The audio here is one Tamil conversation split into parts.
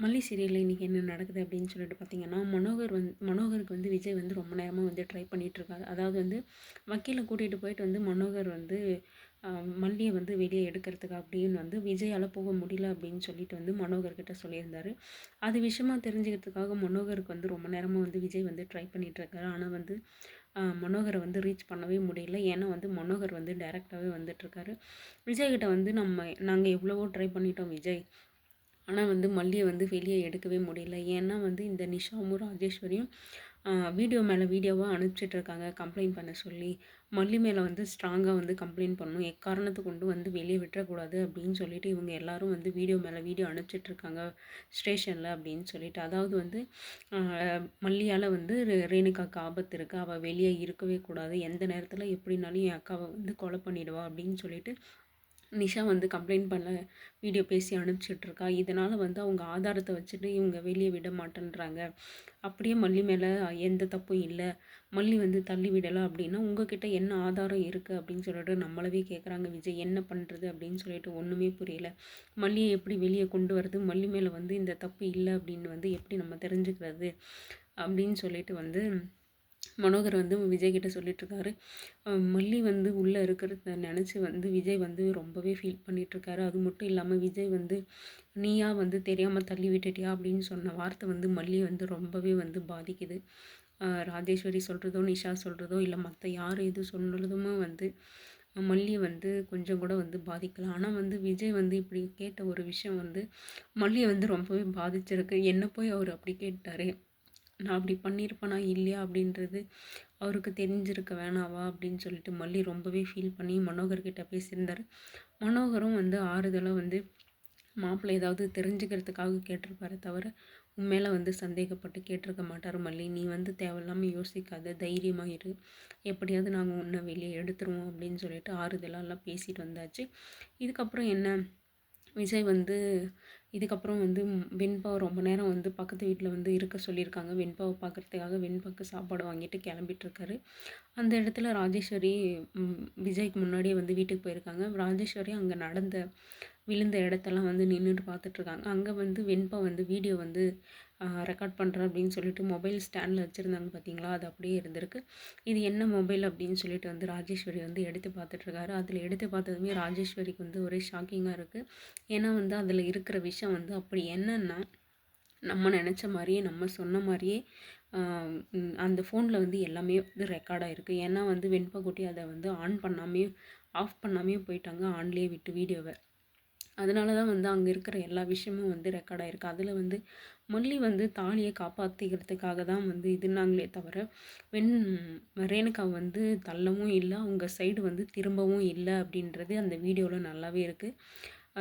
மல்லி சீரியலில் இன்றைக்கி என்ன நடக்குது அப்படின்னு சொல்லிட்டு பார்த்தீங்கன்னா மனோகர் வந்து மனோகருக்கு வந்து விஜய் வந்து ரொம்ப நேரமாக வந்து ட்ரை பண்ணிகிட்ருக்காரு அதாவது வந்து வக்கீலை கூட்டிகிட்டு போயிட்டு வந்து மனோகர் வந்து மல்லியை வந்து வெளியே எடுக்கிறதுக்கு அப்படின்னு வந்து விஜயால் போக முடியல அப்படின்னு சொல்லிட்டு வந்து மனோகர்கிட்ட சொல்லியிருந்தார். அது விஷயமா தெரிஞ்சுக்கிறதுக்காக மனோகருக்கு வந்து ரொம்ப நேரமாக வந்து விஜய் வந்து ட்ரை பண்ணிகிட்ருக்காரு ஆனால் வந்து மனோகரை வந்து ரீச் பண்ணவே முடியல. ஏன்னா வந்து மனோகர் வந்து டைரெக்டாகவே வந்துட்டுருக்காரு. விஜய்கிட்ட வந்து நம்ம நாங்கள் எவ்வளவோ ட்ரை பண்ணிட்டோம் விஜய். ஆனால் வந்து மல்லியை வந்து வெளியே எடுக்கவே முடியல. ஏன்னா வந்து இந்த நிஷாவும் ராஜேஸ்வரியும் வீடியோ மேலே வீடியோவாக அனுப்பிச்சிட்ருக்காங்க கம்ப்ளைண்ட் பண்ண சொல்லி மல்லி மேலே வந்து ஸ்ட்ராங்காக வந்து கம்ப்ளைண்ட் பண்ணணும். எக்காரணத்தை கொண்டு வந்து வெளியே விட்டுறக்கூடாது அப்படின்னு சொல்லிட்டு இவங்க எல்லாரும் வந்து வீடியோ மேலே வீடியோ அனுப்பிச்சிட்ருக்காங்க ஸ்டேஷனில் அப்படின்னு சொல்லிட்டு. அதாவது வந்து மல்லியால் வந்து ரேணுகாக்கு ஆபத்து இருக்குது அவள் வெளியே இருக்கவே கூடாது. எந்த நேரத்தில் எப்படினாலும் என் அக்காவை வந்து கொலை பண்ணிடுவா அப்படின்னு சொல்லிட்டு நிஷா வந்து கம்ப்ளைண்ட் பண்ண வீடியோ பேசி அனுப்பிச்சிட்ருக்கா. இதனால் வந்து அவங்க ஆதாரத்தை வச்சுட்டு இவங்க வெளியே விட மாட்டேன்றாங்க. அப்படியே மல்லி மேலே எந்த தப்பும் இல்லை. மல்லி வந்து தள்ளி விடலாம் அப்படின்னா உங்ககிட்ட என்ன ஆதாரம் இருக்குது அப்படின்னு சொல்லிட்டு நம்மளவே கேட்குறாங்க விஜய் என்ன பண்ணுறது அப்படின்னு சொல்லிட்டு ஒன்றுமே புரியல. மல்லியை எப்படி வெளியே கொண்டு வரது மல்லி மேலே வந்து இந்த தப்பு இல்லை அப்படின்னு வந்து எப்படி நம்ம தெரிஞ்சுக்கிறது? அப்படின்னு சொல்லிட்டு வந்து மனோகர் வந்து விஜய் கிட்ட சொல்லிட்டுருக்காரு. மல்லி வந்து உள்ளே இருக்கிறத நினச்சி வந்து விஜய் வந்து ரொம்பவே ஃபீல் பண்ணிகிட்ருக்காரு அது மட்டும் இல்லாமல் விஜய் வந்து நீயா வந்து தெரியாமல் தள்ளி விட்டுட்டியா? அப்படின்னு சொன்ன வார்த்தை வந்து மல்லி வந்து ரொம்பவே வந்து பாதிக்குது. ராஜேஸ்வரி சொல்கிறதோ நிஷா சொல்கிறதோ இல்லை மற்ற யார் எது சொல்கிறதுமோ வந்து மல்லியை வந்து கொஞ்சம் கூட வந்து பாதிக்கலாம் ஆனால் வந்து விஜய் வந்து இப்படி கேட்ட ஒரு விஷயம் வந்து மல்லியை வந்து ரொம்பவே பாதிச்சிருக்கு. என்ன போய் அவர் அப்படி கேட்டார்? நான் அப்படி பண்ணியிருப்பேனா இல்லையா அப்படின்றது அவருக்கு தெரிஞ்சிருக்க வேணாவா அப்படின்னு சொல்லிட்டு மல்லி ரொம்பவே ஃபீல் பண்ணி மனோகர்கிட்ட பேசியிருந்தார். மனோகரும் வந்து ஆறுதலாக வந்து மாப்பிள்ளை ஏதாவது தெரிஞ்சுக்கிறதுக்காக கேட்டிருப்பாரு தவிர உண்மையில வந்து சந்தேகப்பட்டு கேட்டிருக்க மாட்டார் மல்லி. நீ வந்து தேவையில்லாமல் யோசிக்காத தைரியமாக இரு. எப்படியாவது நாங்கள் உன்னை வெளியே எடுத்துருவோம் அப்படின்னு சொல்லிட்டு ஆறுதலாலாம் பேசிட்டு வந்தாச்சு. இதுக்கப்புறம் என்ன விஜய் வந்து இதுக்கப்புறம் வந்து வெண்பாவை ரொம்ப நேரம் வந்து பக்கத்து வீட்டில் வந்து இருக்க சொல்லியிருக்காங்க. வெண்பாவை பார்க்குறதுக்காக வெண்பாவுக்கு சாப்பாடு வாங்கிட்டு கிளம்பிட்டுருக்காரு. அந்த இடத்துல ராஜேஸ்வரி விஜய்க்கு முன்னாடியே வந்து வீட்டுக்கு போயிருக்காங்க. ராஜேஸ்வரி அங்கே நடந்த விழுந்த இடத்தெல்லாம் வந்து நின்றுட்டு பார்த்துட்ருக்காங்க அங்கே வந்து வெண்பா வந்து வீடியோ வந்து ரெக்கார்ட் பண்ணுறேன் அப்படின்னு சொல்லிட்டு மொபைல் ஸ்டாண்டில் வச்சுருந்தாங்க பார்த்தீங்களா அது அப்படியே இருந்திருக்கு. இது என்ன மொபைல் அப்படின்னு சொல்லிட்டு வந்து ராஜேஸ்வரி வந்து எடுத்து பார்த்துட்ருக்காரு அதில் எடுத்து பார்த்ததுமே ராஜேஸ்வரிக்கு வந்து ஒரே ஷாக்கிங்காக இருக்குது ஏன்னா வந்து அதில் இருக்கிற விஷயம் வந்து அப்படி என்னென்னா நம்ம நினச்ச மாதிரியே நம்ம சொன்ன மாதிரியே அந்த ஃபோனில் வந்து எல்லாமே வந்து ரெக்கார்டாக இருக்குது ஏன்னா வந்து வெண்பகுட்டி அதை வந்து ஆன் பண்ணாமே ஆஃப் பண்ணாமே போயிட்டாங்க. ஆன்லேயே விட்டு வீடியோவை அதனால தான் வந்து அங்கே இருக்கிற எல்லா விஷயமும் வந்து ரெக்கார்ட் ஆகிருக்கு அதில் வந்து மல்லி வந்து தாலியை காப்பாற்றிக்கிறதுக்காக தான் வந்து இதுனாங்களே தவிர வெண் ரேணுகா வந்து தள்ளவும் இல்லை அவங்க சைடு வந்து திரும்பவும் இல்லை அப்படின்றது அந்த வீடியோவில் நல்லாவே இருக்குது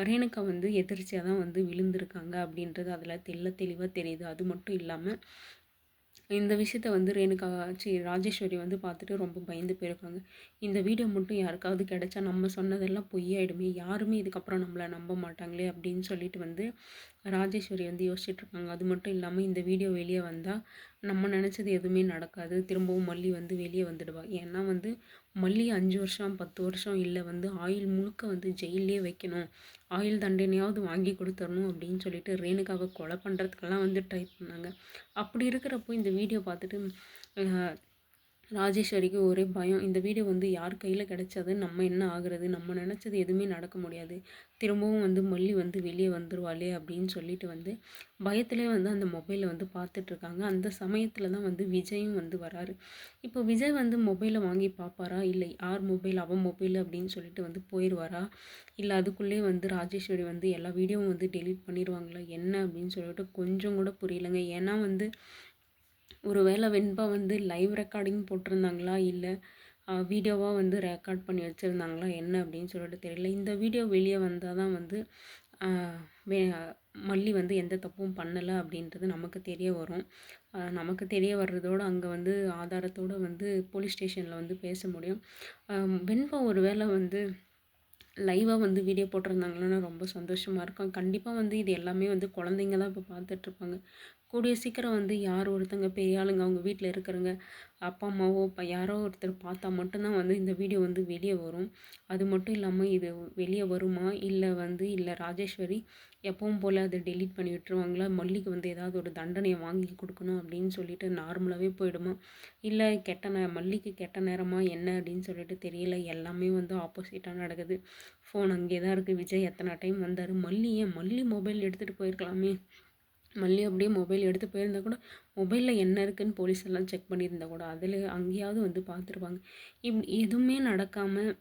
ரேணுகா வந்து எதிர்ச்சியாக தான் வந்து விழுந்திருக்காங்க அப்படின்றது அதில் தெல்ல தெளிவாக தெரியுது. அது மட்டும் இல்லாமல் இந்த விஷயத்த வந்து ரேணுகா சி ராஜேஸ்வரி வந்து பார்த்துட்டு ரொம்ப பயந்து போயிருக்காங்க. இந்த வீடியோ மட்டும் யாருக்காவது கிடைச்சா நம்ம சொன்னதெல்லாம் பொய்யாயிடுமே. யாருமே இதுக்கப்புறம் நம்மளை நம்ப மாட்டாங்களே அப்படின்னு சொல்லிட்டு வந்து ராஜேஸ்வரி வந்து யோசிச்சுட்ருக்காங்க அது மட்டும் இல்லாமல் இந்த வீடியோ வெளியே வந்தால் நம்ம நினச்சது எதுவுமே நடக்காது. திரும்பவும் மல்லி வந்து வெளியே வந்துடுவா. ஏன்னா வந்து மல்லி அஞ்சு வருஷம் பத்து வருஷம் இல்லை வந்து ஆயில் முழுக்க வந்து ஜெயிலே வைக்கணும். ஆயில் தண்டனையாவது வாங்கி கொடுத்துடணும் அப்படின்னு சொல்லிட்டு ரேணுகாவை கொலை பண்ணுறதுக்கெல்லாம் வந்து ட்ரை பண்ணாங்க. அப்படி இருக்கிறப்போ இந்த வீடியோ பார்த்துட்டு ராஜேஸ்வரிக்கு ஒரே பயம். இந்த வீடியோ வந்து யார் கையில் கிடைச்சது? நம்ம என்ன ஆகுறது? நம்ம நினச்சது எதுவுமே நடக்க முடியாது. திரும்பவும் வந்து மல்லி வந்து வெளியே வந்துருவாளே அப்படின்னு சொல்லிட்டு வந்து பயத்திலே வந்து அந்த மொபைலை வந்து பார்த்துட்ருக்காங்க அந்த சமயத்தில் தான் வந்து விஜயும் வந்து வராரு. இப்போ விஜய் வந்து மொபைலை வாங்கி பார்ப்பாரா? இல்லை யார் மொபைல் அவன் மொபைல் அப்படின்னு சொல்லிட்டு வந்து போயிடுவாரா இல்லை அதுக்குள்ளே வந்து ராஜேஸ்வரி வந்து எல்லா வீடியோவும் வந்து டெலீட் பண்ணிடுவாங்களா என்ன அப்படின்னு சொல்லிட்டு கொஞ்சம் கூட புரியலைங்க. ஏன்னா வந்து ஒரு வேளை வெண்பா வந்து லைவ் ரெக்கார்டிங் போட்டிருந்தாங்களா? இல்லை வீடியோவாக வந்து ரெக்கார்ட் பண்ணி வச்சுருந்தாங்களா? என்ன அப்படின்னு சொல்லிட்டு தெரியல. இந்த வீடியோ வெளியே வந்தால் தான் வந்து வே மல்லி வந்து எந்த தப்பும் பண்ணலை அப்படின்றது நமக்கு தெரிய வரும். நமக்கு தெரிய வர்றதோடு அங்கே வந்து ஆதாரத்தோடு வந்து போலீஸ் ஸ்டேஷனில் வந்து பேச முடியும். வெண்பா ஒரு வேளை வந்து லைவாக வந்து வீடியோ போட்டிருந்தாங்கன்னா ரொம்ப சந்தோஷமாக இருக்கும். கண்டிப்பாக வந்து இது எல்லாமே வந்து குழந்தைங்க தான் இப்போ பார்த்துட்ருப்பாங்க கூடிய சீக்கிரம் வந்து யார் ஒருத்தங்க பெரிய ஆளுங்க அவங்க வீட்டில் இருக்கிறவங்க அப்பா அம்மாவோ இப்போ யாரோ ஒருத்தர் பார்த்தா மட்டும்தான் வந்து இந்த வீடியோ வந்து வெளியே வரும். அது மட்டும் இல்லாமல் இது வெளியே வருமா? இல்லை வந்து இல்லை ராஜேஸ்வரி எப்பவும் போல் அதை டெலீட் பண்ணி விட்டுருவாங்களா? மல்லிக்கு வந்து ஏதாவது ஒரு தண்டனையை வாங்கி கொடுக்கணும் அப்படின்னு சொல்லிட்டு நார்மலாகவே போயிடுமா? இல்லை கெட்ட நே மல்லிக்கு கெட்ட நேரமா என்ன அப்படின்னு சொல்லிட்டு தெரியல. எல்லாமே வந்து ஆப்போசிட்டாக நடக்குது. ஃபோன் அங்கே தான் இருக்குது விஜய் எத்தனை டைம் வந்தார்? மல்லி ஏன் மல்லி மொபைல் எடுத்துகிட்டு போயிருக்கலாமே. மல்லி அப்படியே மொபைல் எடுத்து போயிருந்தா கூட மொபைலில் என்ன இருக்குன்னு போலீஸ் எல்லாம் செக் பண்ணியிருந்தா கூட அதில் அங்கேயாவது வந்து பார்த்துருப்பாங்க. இப் எதுவுமே நடக்காமல்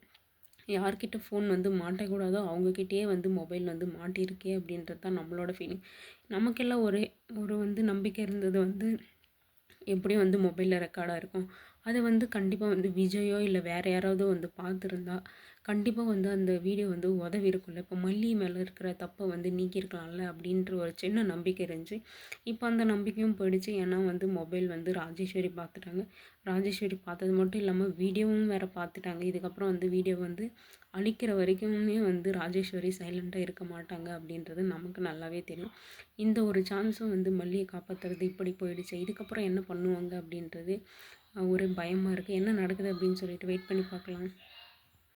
யார்கிட்ட ஃபோன் வந்து மாட்டக்கூடாதோ அவங்கக்கிட்டேயே வந்து மொபைல் வந்து மாட்டியிருக்கே அப்படின்றது தான் நம்மளோட ஃபீலிங் நமக்கெல்லாம் ஒரே ஒரு வந்து நம்பிக்கை இருந்தது வந்து எப்படியும் வந்து மொபைலில் ரெக்கார்டாக இருக்கும். அதை வந்து கண்டிப்பாக வந்து விஜயோ இல்லை வேறு யாராவது வந்து பார்த்துருந்தா கண்டிப்பாக வந்து அந்த வீடியோ வந்து உதவி இருக்கும்ல இப்போ மல்லி மேலே இருக்கிற தப்பை வந்து நீக்கியிருக்கலாம்ல அப்படின்ற ஒரு சின்ன நம்பிக்கை இருந்துச்சு. இப்போ அந்த நம்பிக்கையும் போயிடுச்சு. ஏன்னா வந்து மொபைல் வந்து ராஜேஸ்வரி பார்த்துட்டாங்க ராஜேஸ்வரி பார்த்தது மட்டும் இல்லாமல் வீடியோவும் வேறு பார்த்துட்டாங்க இதுக்கப்புறம் வந்து வீடியோ வந்து அழிக்கிற வரைக்குமே வந்து ராஜேஸ்வரி சைலண்ட்டாக இருக்க மாட்டாங்க அப்படின்றது நமக்கு நல்லாவே தெரியும். இந்த ஒரு சான்ஸும் வந்து மல்லியை காப்பாற்றுறது இப்படி போயிடுச்சு. இதுக்கப்புறம் என்ன பண்ணுவாங்க அப்படின்றது ஒரு பயமாக இருக்குது என்ன நடக்குது அப்படின்னு சொல்லிட்டு வெயிட் பண்ணி பார்க்கலாம்.